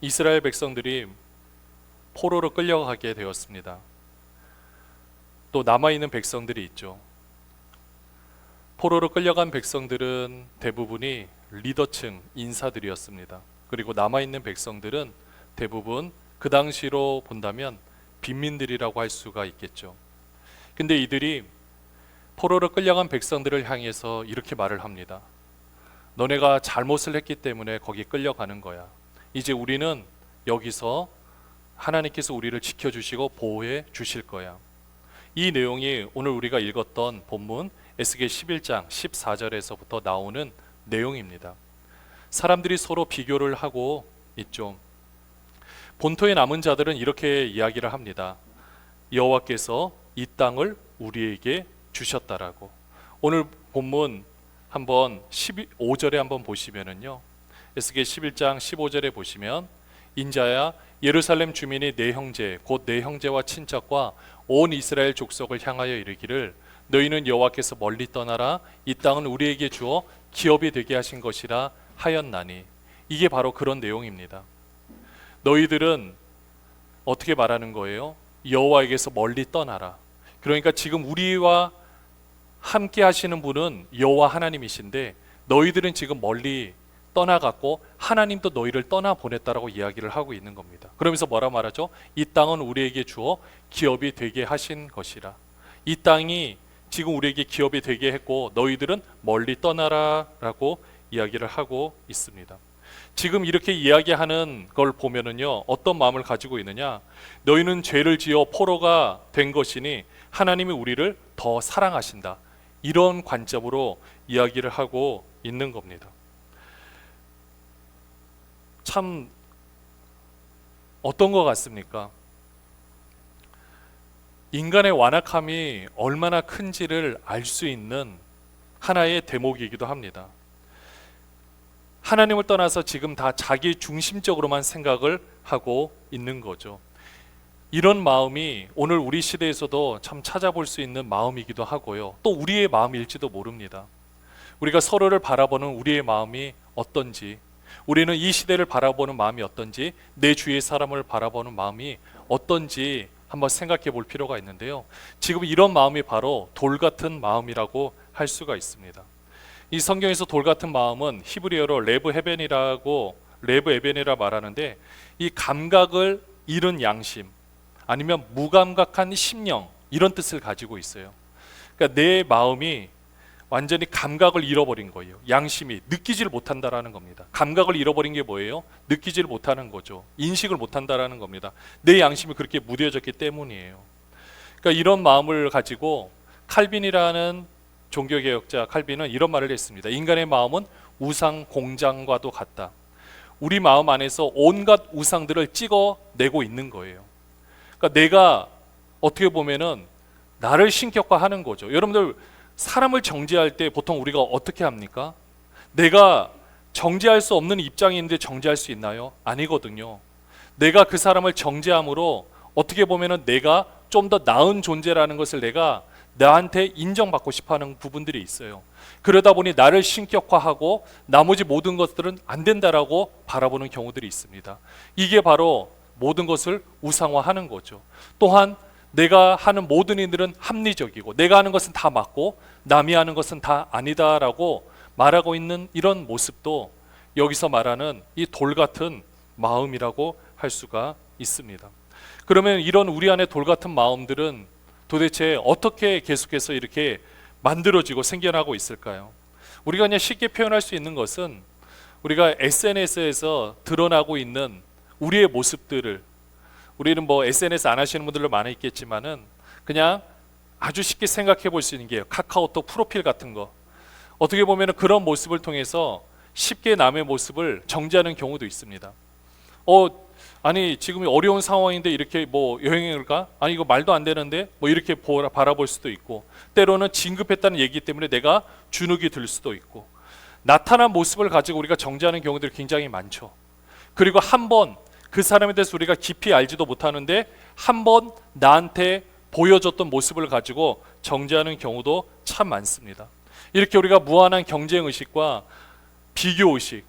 이스라엘 백성들이 포로로 끌려가게 되었습니다. 또 남아 있는 백성들이 있죠. 포로로 끌려간 백성들은 대부분이 리더층 인사들이었습니다. 그리고 남아 있는 백성들은 대부분 그 당시로 본다면 빈민들이라고 할 수가 있겠죠. 근데 이들이 포로로 끌려간 백성들을 향해서 이렇게 말을 합니다. 너네가 잘못을 했기 때문에 거기 끌려가는 거야. 이제 우리는 여기서 하나님께서 우리를 지켜주시고 보호해 주실 거야. 이 내용이 오늘 우리가 읽었던 본문 에스겔 11장 14절에서부터 나오는 내용입니다. 사람들이 서로 비교를 하고 있죠. 본토에 남은 자들은 이렇게 이야기를 합니다. 여호와께서 이 땅을 우리에게 주셨다라고. 오늘 본문 한번 15절에 한번 보시면은요. 에스겔 11장 15절에 보시면 인자야 예루살렘 주민이 내 형제 곧 내 형제와 친척과 온 이스라엘 족속을 향하여 이르기를 너희는 여호와께서 멀리 떠나라 이 땅은 우리에게 주어 기업이 되게 하신 것이라 하였나니 이게 바로 그런 내용입니다. 너희들은 어떻게 말하는 거예요? 여호와에게서 멀리 떠나라. 그러니까 지금 우리와 함께 하시는 분은 여호와 하나님이신데 너희들은 지금 멀리 떠나갔고 하나님도 너희를 떠나 보냈다라고 이야기를 하고 있는 겁니다. 그러면서 뭐라 말하죠? 이 땅은 우리에게 주어 기업이 되게 하신 것이라. 이 땅이 지금 우리에게 기업이 되게 했고 너희들은 멀리 떠나라라고 이야기를 하고 있습니다. 지금 이렇게 이야기하는 걸 보면은요 어떤 마음을 가지고 있느냐 너희는 죄를 지어 포로가 된 것이니 하나님이 우리를 더 사랑하신다 이런 관점으로 이야기를 하고 있는 겁니다. 참 어떤 것 같습니까? 인간의 완악함이 얼마나 큰지를 알 수 있는 하나의 대목이기도 합니다. 하나님을 떠나서 지금 다 자기 중심적으로만 생각을 하고 있는 거죠. 이런 마음이 오늘 우리 시대에서도 참 찾아볼 수 있는 마음이기도 하고요. 또 우리의 마음일지도 모릅니다. 우리가 서로를 바라보는 우리의 마음이 어떤지, 우리는 이 시대를 바라보는 마음이 어떤지, 내 주위의 사람을 바라보는 마음이 어떤지 한번 생각해 볼 필요가 있는데요. 지금 이런 마음이 바로 돌 같은 마음이라고 할 수가 있습니다. 이 성경에서 돌 같은 마음은 히브리어로 레브 헤벤이라고 레브 에벤이라 말하는데 이 감각을 잃은 양심 아니면 무감각한 심령 이런 뜻을 가지고 있어요. 그러니까 내 마음이 완전히 감각을 잃어버린 거예요. 양심이 느끼지를 못한다라는 겁니다. 감각을 잃어버린 게 뭐예요? 느끼지를 못하는 거죠. 인식을 못한다라는 겁니다. 내 양심이 그렇게 무뎌졌기 때문이에요. 그러니까 이런 마음을 가지고 칼빈이라는 종교개혁자 칼빈은 이런 말을 했습니다. 인간의 마음은 우상 공장과도 같다. 우리 마음 안에서 온갖 우상들을 찍어내고 있는 거예요. 그러니까 내가 어떻게 보면은 나를 신격화하는 거죠. 여러분들 사람을 정죄할 때 보통 우리가 어떻게 합니까? 내가 정죄할 수 없는 입장인데 정죄할 수 있나요? 아니거든요. 내가 그 사람을 정죄함으로 어떻게 보면은 내가 좀 더 나은 존재라는 것을 내가 나한테 인정받고 싶어하는 부분들이 있어요. 그러다 보니 나를 신격화하고 나머지 모든 것들은 안 된다라고 바라보는 경우들이 있습니다. 이게 바로 모든 것을 우상화하는 거죠. 또한 내가 하는 모든 일들은 합리적이고 내가 하는 것은 다 맞고 남이 하는 것은 다 아니다라고 말하고 있는 이런 모습도 여기서 말하는 이 돌 같은 마음이라고 할 수가 있습니다. 그러면 이런 우리 안에 돌 같은 마음들은 도대체 어떻게 계속해서 이렇게 만들어지고 생겨나고 있을까요? 우리가 그냥 쉽게 표현할 수 있는 것은 우리가 SNS에서 드러나고 있는 우리의 모습들을 우리는 뭐 SNS 안 하시는 분들도 많이 있겠지만은 그냥 아주 쉽게 생각해 볼 수 있는 게 카카오톡 프로필 같은 거 어떻게 보면 그런 모습을 통해서 쉽게 남의 모습을 정지하는 경우도 있습니다. 어 아니 지금 어려운 상황인데 이렇게 뭐 여행을 가? 아니 이거 말도 안 되는데 뭐 이렇게 보라, 바라볼 수도 있고 때로는 진급했다는 얘기 때문에 내가 주눅이 들 수도 있고 나타난 모습을 가지고 우리가 정지하는 경우들이 굉장히 많죠. 그리고 한 번 그 사람에 대해서 우리가 깊이 알지도 못하는데 한 번 나한테 보여줬던 모습을 가지고 정지하는 경우도 참 많습니다. 이렇게 우리가 무한한 경쟁 의식과 비교 의식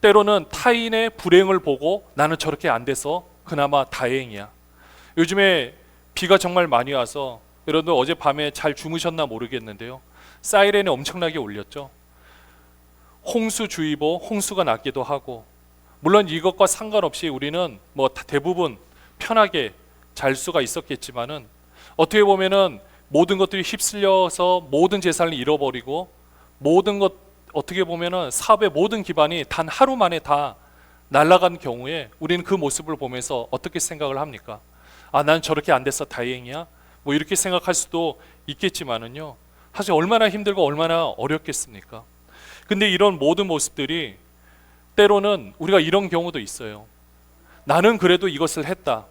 때로는 타인의 불행을 보고 나는 저렇게 안 돼서 그나마 다행이야. 요즘에 비가 정말 많이 와서 여러분들 어젯밤에 잘 주무셨나 모르겠는데요. 사이렌이 엄청나게 울렸죠. 홍수주의보, 홍수가 났기도 하고 물론 이것과 상관없이 우리는 뭐 다- 대부분 편하게 잘 수가 있었겠지만은 어떻게 보면은 모든 것들이 휩쓸려서 모든 재산을 잃어버리고 모든 것 어떻게 보면은 사업의 모든 기반이 단 하루 만에 다 날아간 경우에 우리는 그 모습을 보면서 어떻게 생각을 합니까? 아, 난 저렇게 안 돼서 다행이야. 뭐 이렇게 생각할 수도 있겠지만은요. 사실 얼마나 힘들고 얼마나 어렵겠습니까? 근데 이런 모든 모습들이 때로는 우리가 이런 경우도 있어요. 나는 그래도 이것을 했다.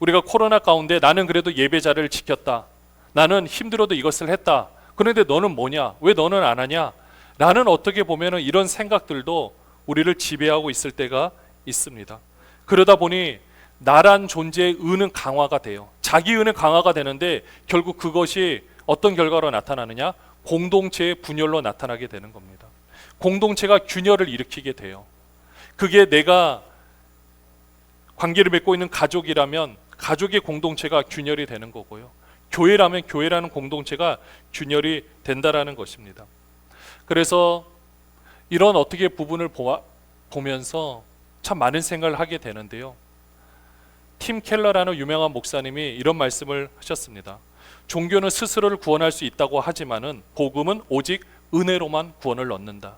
우리가 코로나 가운데 나는 그래도 예배자를 지켰다. 나는 힘들어도 이것을 했다. 그런데 너는 뭐냐? 왜 너는 안 하냐? 라는 어떻게 보면은 이런 생각들도 우리를 지배하고 있을 때가 있습니다. 그러다 보니 나란 존재의 의는 강화가 돼요. 자기 의는 강화가 되는데 결국 그것이 어떤 결과로 나타나느냐? 공동체의 분열로 나타나게 되는 겁니다. 공동체가 균열을 일으키게 돼요. 그게 내가 관계를 맺고 있는 가족이라면 가족의 공동체가 균열이 되는 거고요. 교회라면 교회라는 공동체가 균열이 된다라는 것입니다. 그래서 이런 어떻게 부분을 보아, 보면서 참 많은 생각을 하게 되는데요. 팀 켈러라는 유명한 목사님이 이런 말씀을 하셨습니다. 종교는 스스로를 구원할 수 있다고 하지만은 복음은 오직 은혜로만 구원을 얻는다.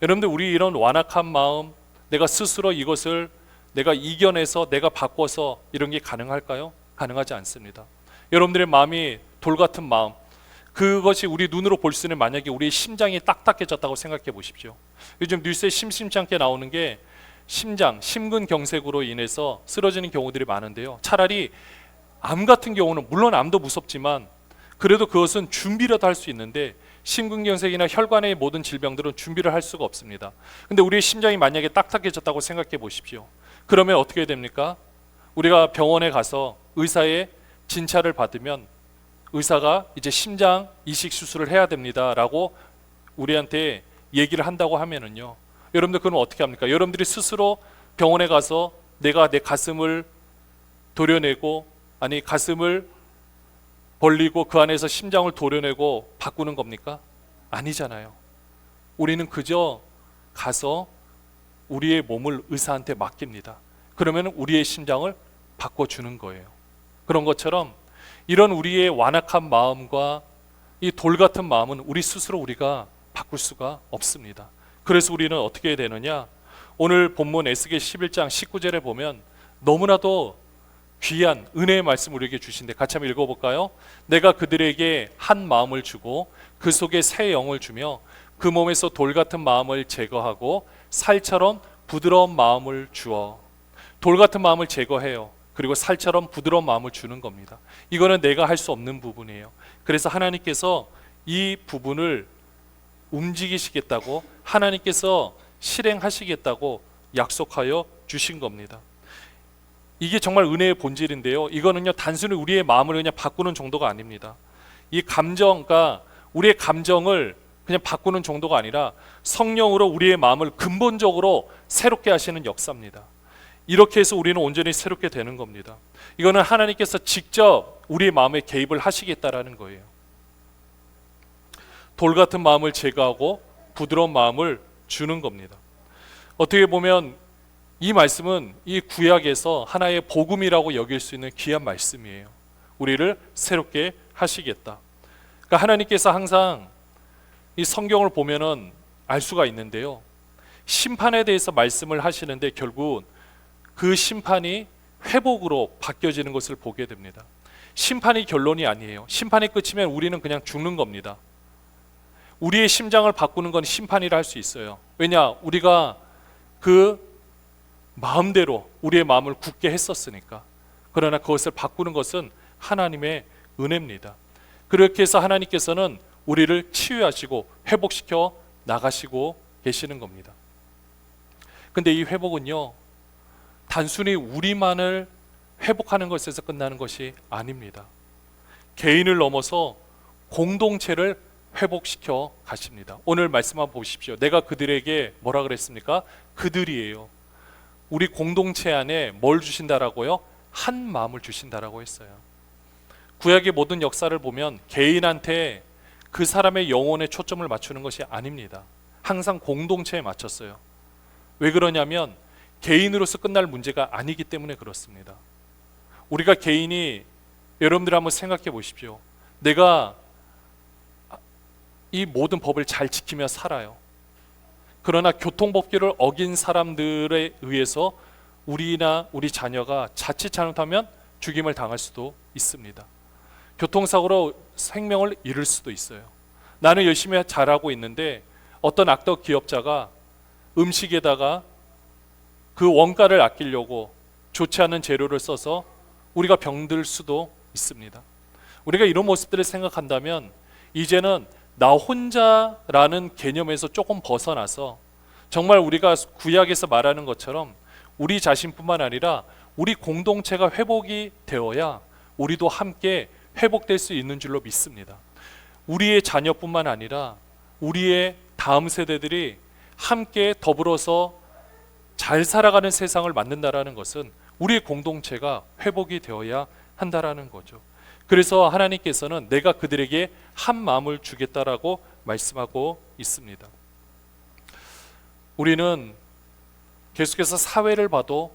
여러분들 우리 이런 완악한 마음, 내가 스스로 이것을 내가 이겨내서 내가 바꿔서 이런 게 가능할까요? 가능하지 않습니다. 여러분들의 마음이 돌 같은 마음, 그것이 우리 눈으로 볼 수는 만약에 우리 심장이 딱딱해졌다고 생각해 보십시오. 요즘 뉴스에 심심치 않게 나오는 게 심장, 심근경색으로 인해서 쓰러지는 경우들이 많은데요. 차라리 암 같은 경우는 물론 암도 무섭지만 그래도 그것은 준비라도 할 수 있는데 심근경색이나 혈관의 모든 질병들은 준비를 할 수가 없습니다. 근데 우리의 심장이 만약에 딱딱해졌다고 생각해 보십시오. 그러면 어떻게 됩니까? 우리가 병원에 가서 의사의 진찰을 받으면 의사가 이제 심장 이식 수술을 해야 됩니다라고 우리한테 얘기를 한다고 하면은요. 여러분들 그럼 어떻게 합니까? 여러분들이 스스로 병원에 가서 내가 내 가슴을 도려내고 아니 가슴을 벌리고 그 안에서 심장을 도려내고 바꾸는 겁니까? 아니잖아요. 우리는 그저 가서 우리의 몸을 의사한테 맡깁니다. 그러면 우리의 심장을 바꿔주는 거예요. 그런 것처럼 이런 우리의 완악한 마음과 이 돌 같은 마음은 우리 스스로 우리가 바꿀 수가 없습니다. 그래서 우리는 어떻게 되느냐? 오늘 본문 에스겔 11장 19절에 보면 너무나도 귀한 은혜의 말씀 우리에게 주신데 같이 한번 읽어볼까요? 내가 그들에게 한 마음을 주고 그 속에 새 영을 주며 그 몸에서 돌 같은 마음을 제거하고 살처럼 부드러운 마음을 주어 돌 같은 마음을 제거해요. 그리고 살처럼 부드러운 마음을 주는 겁니다. 이거는 내가 할 수 없는 부분이에요. 그래서 하나님께서 이 부분을 움직이시겠다고 하나님께서 실행하시겠다고 약속하여 주신 겁니다. 이게 정말 은혜의 본질인데요. 이거는요 단순히 우리의 마음을 그냥 바꾸는 정도가 아닙니다. 이 감정과 우리의 감정을 그냥 바꾸는 정도가 아니라 성령으로 우리의 마음을 근본적으로 새롭게 하시는 역사입니다. 이렇게 해서 우리는 온전히 새롭게 되는 겁니다. 이거는 하나님께서 직접 우리의 마음에 개입을 하시겠다라는 거예요. 돌 같은 마음을 제거하고 부드러운 마음을 주는 겁니다. 어떻게 보면 이 말씀은 이 구약에서 하나의 복음이라고 여길 수 있는 귀한 말씀이에요. 우리를 새롭게 하시겠다. 그러니까 하나님께서 항상 이 성경을 보면은 알 수가 있는데요. 심판에 대해서 말씀을 하시는데 결국 그 심판이 회복으로 바뀌어지는 것을 보게 됩니다. 심판이 결론이 아니에요. 심판이 끝이면 우리는 그냥 죽는 겁니다. 우리의 심장을 바꾸는 건 심판이라 할 수 있어요. 왜냐? 우리가 그 마음대로 우리의 마음을 굳게 했었으니까. 그러나 그것을 바꾸는 것은 하나님의 은혜입니다. 그렇게 해서 하나님께서는 우리를 치유하시고 회복시켜 나가시고 계시는 겁니다. 근데 이 회복은요, 단순히 우리만을 회복하는 것에서 끝나는 것이 아닙니다. 개인을 넘어서 공동체를 회복시켜 가십니다. 오늘 말씀 한번 보십시오. 내가 그들에게 뭐라 그랬습니까? 그들이에요. 우리 공동체 안에 뭘 주신다라고요? 한 마음을 주신다라고 했어요. 구약의 모든 역사를 보면 개인한테 그 사람의 영혼에 초점을 맞추는 것이 아닙니다. 항상 공동체에 맞췄어요. 왜 그러냐면 개인으로서 끝날 문제가 아니기 때문에 그렇습니다. 우리가 개인이 여러분들 한번 생각해 보십시오. 내가 이 모든 법을 잘 지키며 살아요. 그러나 교통법규를 어긴 사람들에 의해서 우리나 우리 자녀가 자칫 잘못하면 죽임을 당할 수도 있습니다. 교통사고로 생명을 잃을 수도 있어요. 나는 열심히 잘하고 있는데 어떤 악덕 기업자가 음식에다가 그 원가를 아끼려고 좋지 않은 재료를 써서 우리가 병들 수도 있습니다. 우리가 이런 모습들을 생각한다면 이제는 나 혼자라는 개념에서 조금 벗어나서 정말 우리가 구약에서 말하는 것처럼 우리 자신뿐만 아니라 우리 공동체가 회복이 되어야 우리도 함께 회복될 수 있는 줄로 믿습니다. 우리의 자녀뿐만 아니라 우리의 다음 세대들이 함께 더불어서 잘 살아가는 세상을 만든다라는 것은 우리의 공동체가 회복이 되어야 한다라는 거죠. 그래서 하나님께서는 내가 그들에게 한 마음을 주겠다라고 말씀하고 있습니다. 우리는 계속해서 사회를 봐도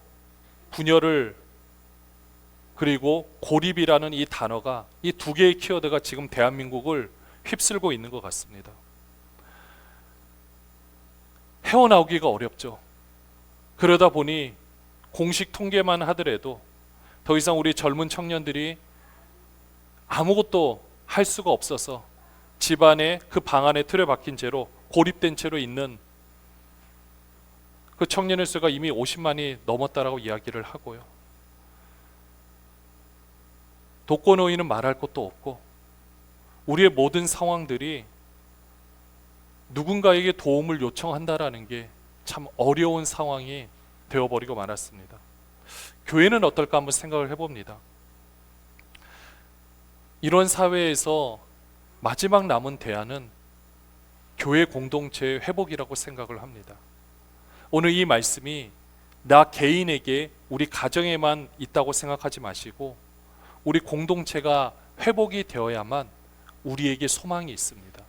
분열을 그리고 고립이라는 이 단어가 이 두 개의 키워드가 지금 대한민국을 휩쓸고 있는 것 같습니다. 헤어나오기가 어렵죠. 그러다 보니 공식 통계만 하더라도 더 이상 우리 젊은 청년들이 아무것도 할 수가 없어서 집안에 그 방 안에 틀에 박힌 채로 고립된 채로 있는 그 청년의 수가 이미 50만이 넘었다라고 이야기를 하고요. 독거노인은 말할 것도 없고 우리의 모든 상황들이 누군가에게 도움을 요청한다라는 게 참 어려운 상황이 되어버리고 말았습니다. 교회는 어떨까 한번 생각을 해봅니다. 이런 사회에서 마지막 남은 대안은 교회 공동체의 회복이라고 생각을 합니다. 오늘 이 말씀이 나 개인에게 우리 가정에만 있다고 생각하지 마시고 우리 공동체가 회복이 되어야만 우리에게 소망이 있습니다.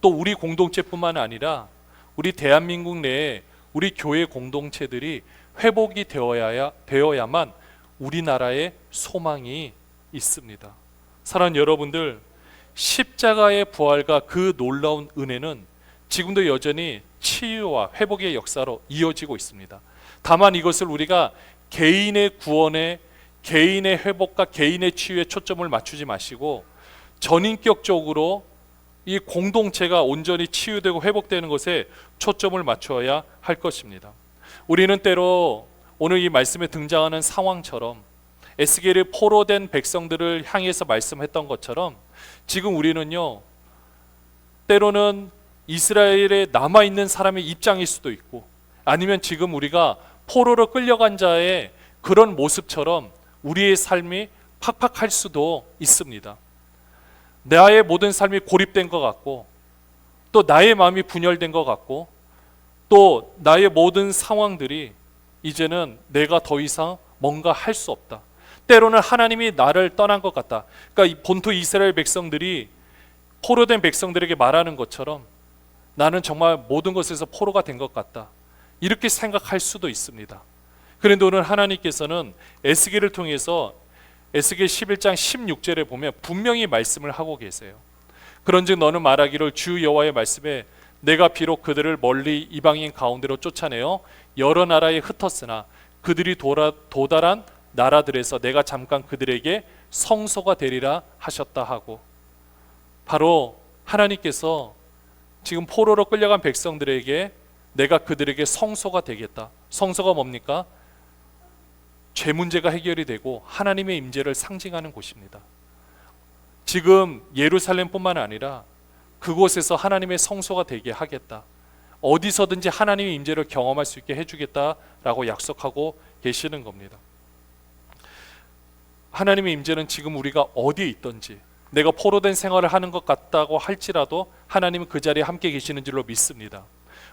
또 우리 공동체뿐만 아니라 우리 대한민국 내에 우리 교회 공동체들이 회복이 되어야 되어야만 우리나라에 소망이 있습니다. 사랑하는 여러분들 십자가의 부활과 그 놀라운 은혜는 지금도 여전히 치유와 회복의 역사로 이어지고 있습니다. 다만 이것을 우리가 개인의 구원에 개인의 회복과 개인의 치유에 초점을 맞추지 마시고 전인격적으로 이 공동체가 온전히 치유되고 회복되는 것에 초점을 맞추어야 할 것입니다. 우리는 때로 오늘 이 말씀에 등장하는 상황처럼 에스겔의 포로 된 백성들을 향해서 말씀했던 것처럼 지금 우리는요 때로는 이스라엘에 남아 있는 사람의 입장일 수도 있고 아니면 지금 우리가 포로로 끌려간 자의 그런 모습처럼 우리의 삶이 팍팍할 수도 있습니다. 나의 모든 삶이 고립된 것 같고 또 나의 마음이 분열된 것 같고 또 나의 모든 상황들이 이제는 내가 더 이상 뭔가 할 수 없다. 때로는 하나님이 나를 떠난 것 같다. 그러니까 이 본토 이스라엘 백성들이 포로된 백성들에게 말하는 것처럼 나는 정말 모든 것에서 포로가 된 것 같다. 이렇게 생각할 수도 있습니다. 그런데 오늘 하나님께서는 에스겔을 통해서 에스겔 11장 16절에 보면 분명히 말씀을 하고 계세요. 그런즉 너는 말하기를 주 여호와의 말씀에 내가 비록 그들을 멀리 이방인 가운데로 쫓아내어 여러 나라에 흩었으나 그들이 도라, 도달한 나라들에서 내가 잠깐 그들에게 성소가 되리라 하셨다 하고 바로 하나님께서 지금 포로로 끌려간 백성들에게 내가 그들에게 성소가 되겠다. 성소가 뭡니까? 죄 문제가 해결이 되고 하나님의 임재를 상징하는 곳입니다. 지금 예루살렘뿐만 아니라 그곳에서 하나님의 성소가 되게 하겠다. 어디서든지 하나님의 임재를 경험할 수 있게 해 주겠다라고 약속하고 계시는 겁니다. 하나님의 임재는 지금 우리가 어디에 있든지 내가 포로된 생활을 하는 것 같다고 할지라도 하나님은 그 자리에 함께 계시는 줄로 믿습니다.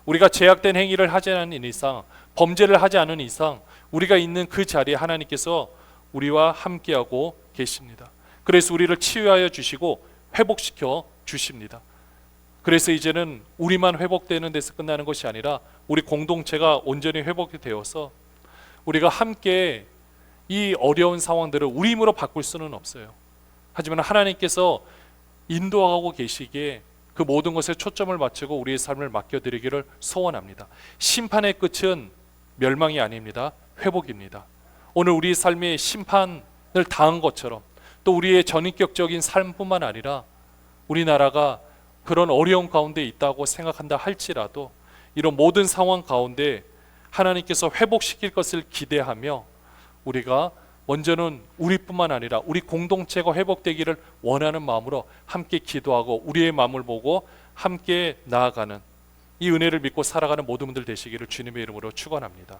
우리가 제약된 행위를 하지 않는 이상, 범죄를 하지 않은 이상 우리가 있는 그 자리에 하나님께서 우리와 함께하고 계십니다. 그래서 우리를 치유하여 주시고 회복시켜 주십니다. 그래서 이제는 우리만 회복되는 데서 끝나는 것이 아니라 우리 공동체가 온전히 회복이 되어서 우리가 함께 이 어려운 상황들을 우리 힘으로 바꿀 수는 없어요. 하지만 하나님께서 인도하고 계시기에 그 모든 것에 초점을 맞추고 우리의 삶을 맡겨드리기를 소원합니다. 심판의 끝은 멸망이 아닙니다. 회복입니다. 오늘 우리 삶의 심판을 당한 것처럼 또 우리의 전인격적인 삶뿐만 아니라 우리나라가 그런 어려운 가운데 있다고 생각한다 할지라도 이런 모든 상황 가운데 하나님께서 회복시킬 것을 기대하며 우리가 먼저는 우리뿐만 아니라 우리 공동체가 회복되기를 원하는 마음으로 함께 기도하고 우리의 마음을 보고 함께 나아가는 이 은혜를 믿고 살아가는 모든 분들 되시기를 주님의 이름으로 축원합니다.